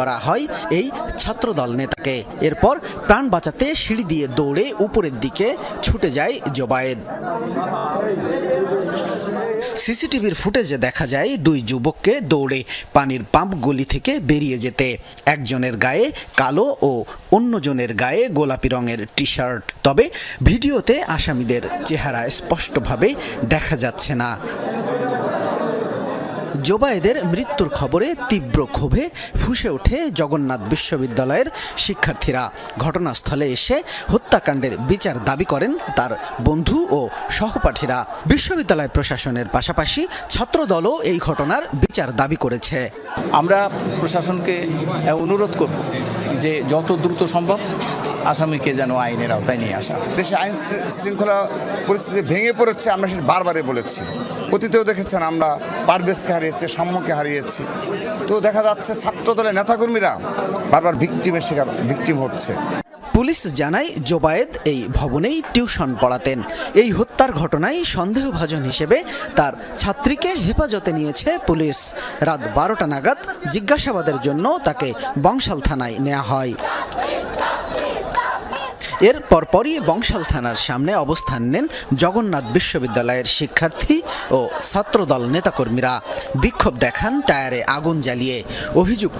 করা হয় এই ছাত্রদল নেতাকে। এরপর প্রাণ বাঁচাতে সিঁড়ি দিয়ে দৌড়ে উপরের দিকে ছুটে যায় জোবায়েদ। সিসিটিভির ফুটেজে দেখা যায় দুই যুবককে দৌড়ে পানির পাম্প গলি থেকে বেরিয়ে যেতে। একজনের গায়ে কালো ও অন্যজনের গায়ে গোলাপি রঙের টি শার্ট তবে ভিডিওতে আসামিদের চেহারা স্পষ্টভাবে দেখা যাচ্ছে না। জোবায়েদের মৃত্যুর খবরে তীব্র ক্ষোভে ফুসে ওঠে জগন্নাথ বিশ্ববিদ্যালয়ের শিক্ষার্থীরা। ঘটনাস্থলে এসে হত্যাকাণ্ডের বিচার দাবি করেন তার বন্ধু ও সহপাঠীরা। বিশ্ববিদ্যালয় প্রশাসনের পাশাপাশি ছাত্রদলও এই ঘটনার বিচার দাবি করেছে। আমরা প্রশাসনকে অনুরোধ করব যে যত দ্রুত সম্ভব আসামিকে যেন আইনের আওতায় নিয়ে আসা দেশে আইন শৃঙ্খলা পরিস্থিতি ভেঙে পড়েছে আমরা সেটা বারবারই বলেছি। অতীতেও দেখেছেন আমরা পারভেজকে হারিয়েছি সাম্যকে হারিয়েছি। তো দেখা যাচ্ছে ছাত্রদলের নেতাকর্মীরা বারবার ভিকটিমের শিকার ভিকটিম হচ্ছে। পুলিশ জানায় জোবায়েদ এই ভবনেই টিউশন পড়াতেন। এই হত্যার ঘটনায় সন্দেহভাজন হিসেবে তার ছাত্রীকে হেফাজতে নিয়েছে পুলিশ। রাত বারোটা নাগাদ জিজ্ঞাসাবাদের জন্য তাকে বংশাল থানায় নেওয়া হয়। এর পরপরই বংশাল থানার সামনে অবস্থান নেন জগন্নাথ বিশ্ববিদ্যালয়ের শিক্ষার্থী ও ছাত্রদল নেতাকর্মীরা। বিক্ষোভ দেখান টায়ারে আগুন জ্বালিয়ে। অভিযুক্ত